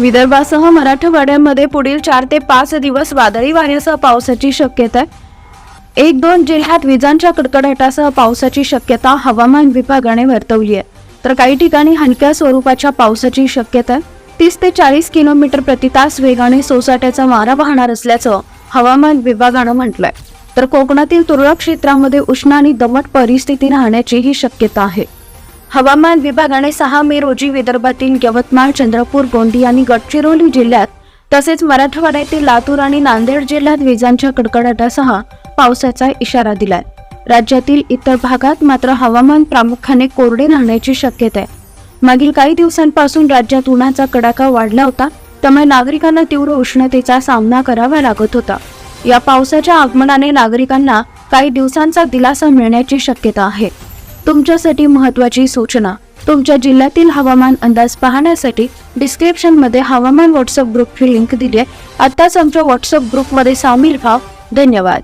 विदर्भासह मराठवाड्यामध्ये पुढील चार ते पाच दिवस वादळी वाऱ्यासह पावसाची शक्यता आहे. एक दोन जिल्ह्यात विजांच्या कडकडाटासह पावसाची शक्यता हवामान विभागाने वर्तवली आहे. तर काही ठिकाणी हलक्या स्वरूपाच्या पावसाची शक्यता आहे. तीस ते चाळीस किलोमीटर प्रति तास वेगाने सोसाट्याचा वारा वाहणार असल्याचं हवामान विभागानं म्हटलंय. तर कोकणातील तुरळक क्षेत्रामध्ये उष्ण आणि दमट परिस्थिती राहण्याचीही शक्यता आहे. हवामान विभागाने सहा मे रोजी विदर्भातील यवतमाळ चंद्रपूर गोंदी आणि गडचिरोली जिल्ह्यात तसेच मराठवाड्यातील लातूर आणि नांदेड जिल्ह्यात विजांच्या कडकडाटासह पावसाचा इशारा दिलाय. राज्यातील इतर भागात मात्र हवामान प्रामुख्याने कोरडे राहण्याची शक्यता आहे. मागील काही दिवसांपासून राज्यात उन्हाचा कडाका वाढला होता त्यामुळे नागरिकांना तीव्र उष्णतेचा सामना करावा लागत होता. या पावसाच्या आगमनाने नागरिकांना काही दिवसांचा दिलासा मिळण्याची शक्यता आहे. तुमच्यासाठी महत्त्वाची सूचना. तुमच्या जिल्ह्यातील हवामान अंदाज पाहण्यासाठी डिस्क्रिप्शनमध्ये हवामान व्हॉट्सअप ग्रुपची लिंक दिली आहे. आत्ताच आमच्या व्हॉट्सअप ग्रुपमध्ये सामील व्हा. धन्यवाद.